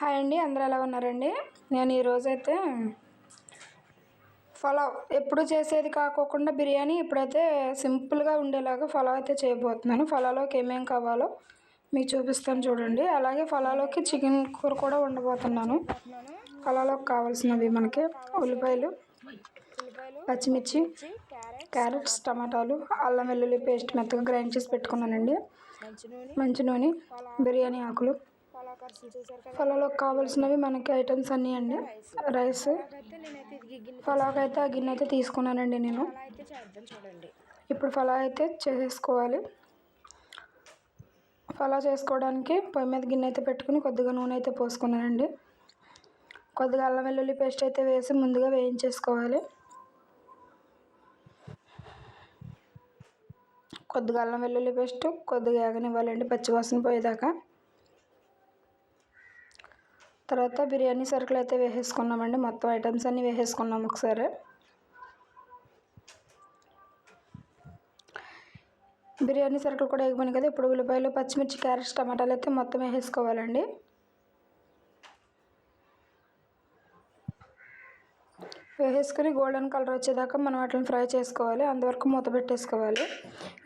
Hi అండి అందరూ ఎలా ఉన్నారండి? నేను ఈరోజైతే పలావ్ ఎప్పుడు చేసేది కాకోకుండా బిర్యానీ ఇప్పుడైతే సింపుల్గా ఉండేలాగా పలావ్ అయితే చేయబోతున్నాను. ఫలాలోకి ఏమేం కావాలో మీకు చూపిస్తాను చూడండి. అలాగే ఫలాలోకి చికెన్ కూర కూడా వండబోతున్నాను. ఫలాలోకి కావాల్సినవి మనకి ఉల్లిపాయలు పచ్చిమిర్చి క్యారెట్స్ టమాటాలు అల్లం వెల్లుల్లి పేస్ట్ మెత్తగా గ్రైండ్ చేసి పెట్టుకున్నానండి. మంచి నూనె బిర్యానీ ఆకులు. ఫలాలకు కావాల్సినవి మనకి ఐటమ్స్ అన్నీ అండి. రైస్ పలావ్కి అయితే ఆ గిన్నె అయితే తీసుకున్నానండి నేను. ఇప్పుడు ఫలా అయితే చేసేసుకోవాలి ఫలా చేసుకోవడానికి పొయ్యి మీద గిన్నె అయితే పెట్టుకుని కొద్దిగా నూనె అయితే పోసుకున్నానండి. కొద్దిగా అల్లం వెల్లుల్లి పేస్ట్ అయితే వేసి ముందుగా వేయించేసుకోవాలి. కొద్దిగా అల్లం వెల్లుల్లి పేస్ట్ కొద్దిగా వేగనివ్వాలండి పచ్చివాసన పోయేదాకా. తర్వాత బిర్యానీ సరుకులు అయితే వేసేసుకున్నామండి. మొత్తం ఐటమ్స్ అన్నీ వేసేసుకున్నాం ఒకసారి. బిర్యానీ సరుకులు కూడా వేగిపోయినాయి కదా. ఇప్పుడు ఉల్లిపాయలు పచ్చిమిర్చి క్యారెట్స్ టమాటాలు అయితే మొత్తం వేసేసుకోవాలండి. వేసేసుకుని గోల్డెన్ కలర్ వచ్చేదాకా మనం వాటిని ఫ్రై చేసుకోవాలి. అంతవరకు మూత పెట్టేసుకోవాలి.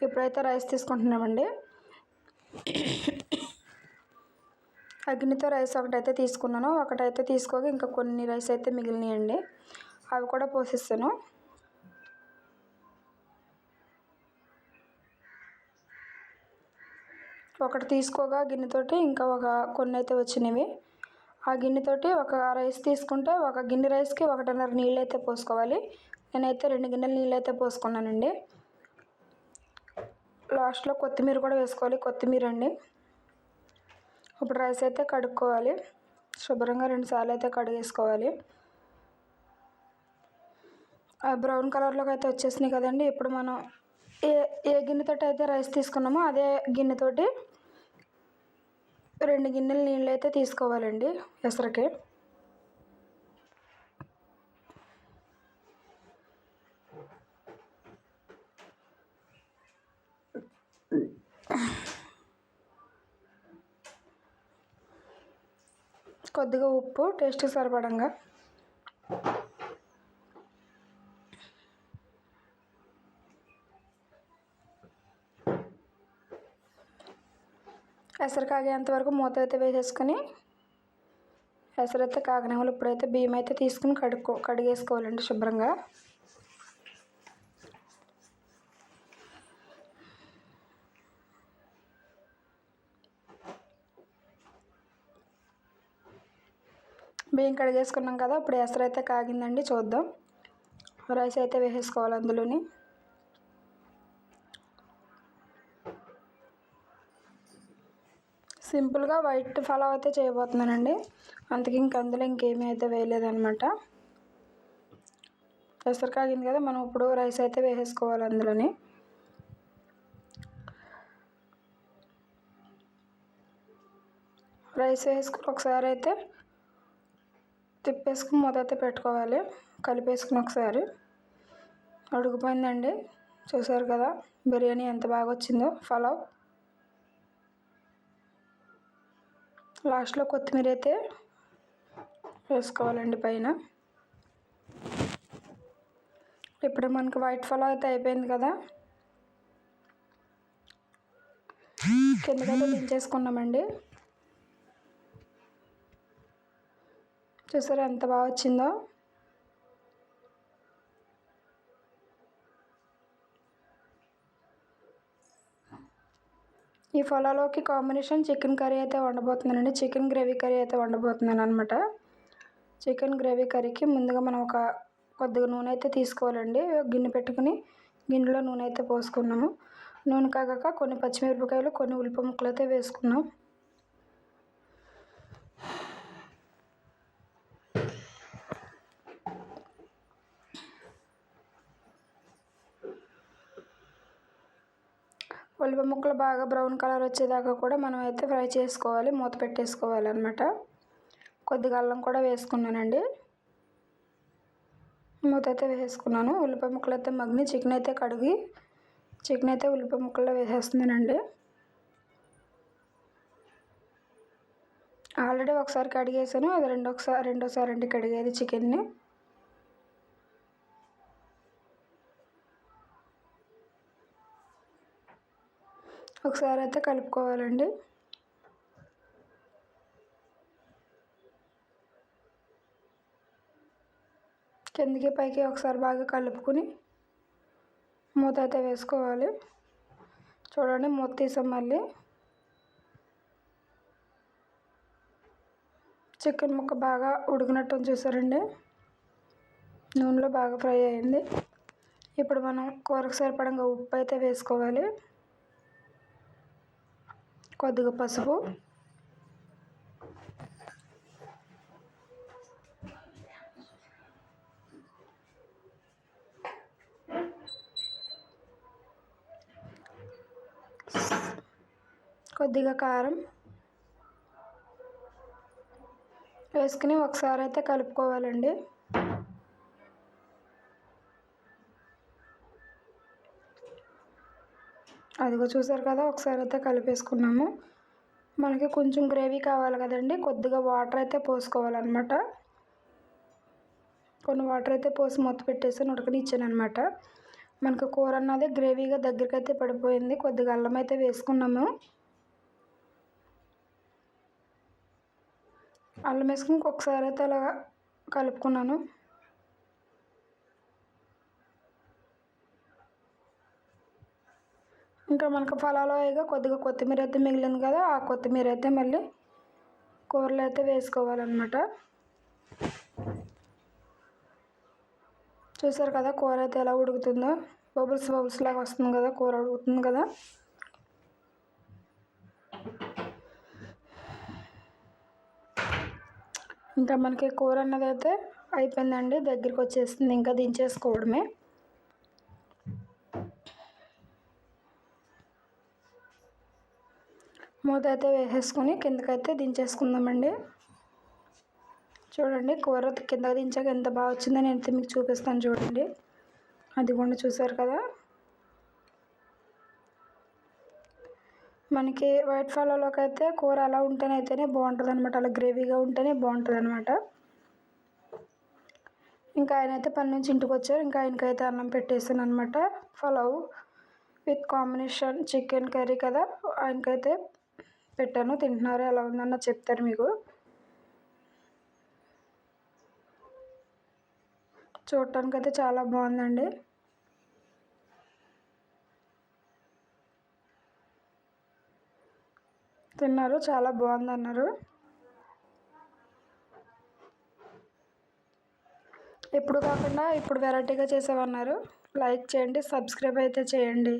ఇప్పుడైతే రైస్ తీసుకుంటున్నామండి. అగ్నితో రైస్ ఒకటైతే తీసుకున్నాను. ఒకటైతే తీసుకోగా ఇంకా కొన్ని రైస్ అయితే మిగిలినాయండి. అవి కూడా పోసేస్తాను. ఒకటి తీసుకోగా గిన్నెతోటి ఇంకా ఒక కొన్ని అయితే వచ్చినవి. ఆ గిన్నెతోటి ఒక రైస్ తీసుకుంటే ఒక గిన్నె రైస్కి ఒకటిన్నర నీళ్ళు అయితే పోసుకోవాలి. నేనైతే రెండు గిన్నెలు నీళ్ళు అయితే పోసుకున్నానండి. లాస్ట్లో కొత్తిమీర కూడా వేసుకోవాలి. కొత్తిమీర అండి. ఇప్పుడు రైస్ అయితే కడుక్కోవాలి. శుభ్రంగా రెండుసార్లు అయితే కడిగేసుకోవాలి. బ్రౌన్ కలర్లోకి అయితే వచ్చేసినాయి కదండి. ఇప్పుడు మనం ఏ ఏ గిన్నెతోటి అయితే రైస్ తీసుకున్నామో అదే గిన్నెతోటి రెండు గిన్నెలు నీళ్ళు అయితే తీసుకోవాలండి ఎసరకి. కొద్దిగా ఉప్పు టేస్ట్ సరిపడంగా. ఎసరు కాగేంత వరకు మూత అయితే వేసేసుకొని ఎసరైతే కాగనే వాళ్ళు ఇప్పుడైతే బియ్యం అయితే తీసుకుని కడుక్కో కడిగేసుకోవాలండి శుభ్రంగా. బియ్యం కడిగేసుకున్నాం కదా ఇప్పుడు ఎసరు అయితే కాగిందండి చూద్దాం. రైస్ అయితే వేసేసుకోవాలి అందులోని. సింపుల్గా వైట్ ఫలావ్ అయితే చేయబోతున్నానండి. అందుకే ఇంక అందులో ఇంకేమీ అయితే వేయలేదనమాట ఎసరు కాగింది కదా మనం ఇప్పుడు రైస్ అయితే వేసేసుకోవాలి అందులోని. రైస్ వేసుకుని ఒకసారి అయితే తిప్పేసుకుని మూత అయితే పెట్టుకోవాలి. కలిపేసుకుని ఒకసారి. ఉడికిపోయిందండి చూసారు కదా బిర్యానీ ఎంత బాగా వచ్చిందో. పలావ్. లాస్ట్లో కొత్తిమీర అయితే వేసుకోవాలండి పైన. ఇప్పుడు మనకి వైట్ ఫలావ్ అయితే అయిపోయింది కదా. కిందకైతే దించేసుకున్నామండి. చూసారా ఎంత బాగా వచ్చిందో? ఈ ఫలాలోకి కాంబినేషన్ చికెన్ కర్రీ అయితే వండబోతున్నానండి. చికెన్ గ్రేవీ కర్రీ అయితే వండబోతున్నాను అనమాట చికెన్ గ్రేవీ కర్రీకి ముందుగా మనం ఒక కొద్దిగా నూనె అయితే తీసుకోవాలండి. గిన్నె పెట్టుకుని గిన్నెలో నూనె అయితే పోసుకున్నాము. నూనె కాగాక కొన్ని పచ్చిమిరపకాయలు కొన్ని ఉల్లిపాయ ముక్కలు అయితే వేసుకున్నాం. ఉల్లిపాయ ముక్కలు బాగా బ్రౌన్ కలర్ వచ్చేదాకా కూడా మనం అయితే ఫ్రై చేసుకోవాలి మూత పెట్టేసుకోవాలి అనమాట కొద్దిగా అల్లం కూడా వేసుకున్నానండి. మూత అయితే వేసుకున్నాను. ఉల్లిపాయ ముక్కలు అయితే మగ్ని చికెన్ అయితే కడిగి చికెన్ అయితే ఉల్లిపాయ ముక్కల్లో వేసేస్తున్నానండి. ఆల్రెడీ ఒకసారి కడిగేసాను అది రెండోసారి రెండోసారి అండి కడిగేది చికెన్ని. ఒకసారి అయితే కలుపుకోవాలండి. కిందికి పైకి ఒకసారి బాగా కలుపుకుని మూత అయితే వేసుకోవాలి. చూడండి మూత తీసాం మళ్ళీ. చికెన్ ముక్క బాగా ఉడికినట్టు చూసారండి. నూనెలో బాగా ఫ్రై అయింది. ఇప్పుడు మనం కూరకు సరిపడంగా ఉప్పు అయితే వేసుకోవాలి. కొద్దిగా పసుపు. కొద్దిగా కారం. వేసుకుని ఒకసారి అయితే కలుపుకోవాలండి. అదిగో చూసారు కదా ఒకసారి అయితే కలిపేసుకున్నాము. మనకి కొంచెం గ్రేవీ కావాలి కదండి కొద్దిగా వాటర్ అయితే పోసుకోవాలన్నమాట. కొన్ని వాటర్ అయితే పోసి మొత్త పెట్టేసి ఉడకనిచ్చాను అనమాట మనకు కూర అన్నది గ్రేవీగా దగ్గరికి అయితే పడిపోయింది కొద్దిగా అల్లం అయితే వేసుకున్నాము. అల్లం వేసుకుని ఒకసారి అయితే అలా కలుపుకున్నాను. ఇంకా మనకు ఫలాలో అయ్యగా కొద్దిగా కొత్తిమీర అయితే మిగిలింది కదా ఆ కొత్తిమీర అయితే మళ్ళీ కూరలో అయితే వేసుకోవాలన్నమాట. చూసారు కదా కూర అయితే ఎలా ఉడుకుతుందో? బబుల్స్ బబుల్స్ లాగా వస్తుంది కదా కూర ఉడుకుతుంది కదా. ఇంకా మనకి కూర అన్నది అయితే అయిపోయిందండి దగ్గరికి వచ్చేస్తుంది ఇంకా దించేసుకోవడమే. మూత అయితే వేసేసుకొని కిందకైతే దించేసుకుందామండి. చూడండి కూర కింద దించాక ఎంత బాగా వచ్చిందో నేను మీకు చూపిస్తాను చూడండి. అది కూడా చూసారు కదా? మనకి వైట్ ఫాలోలోకి అయితే కూర అలా ఉంటేనైతేనే బాగుంటుంది అనమాట అలా గ్రేవీగా ఉంటేనే బాగుంటుంది అనమాట ఇంకా ఆయన అయితే పని నుంచి ఇంటికి వచ్చారు. ఇంకా ఆయనకైతే అన్నం పెట్టేసాను అనమాట pulao with combination chicken curry కదా? ఆయనకైతే పెట్టాను. తింటున్నారు? ఎలా ఉందన్న చెప్తారు మీకు. చూడటానికి అయితే చాలా బాగుందండి. తిన్నారు. చాలా బాగుంది అన్నారు ఎప్పుడు కాకుండా ఇప్పుడు వెరైటీగా చేసామన్నారు లైక్ చేయండి సబ్స్క్రైబ్ అయితే చేయండి.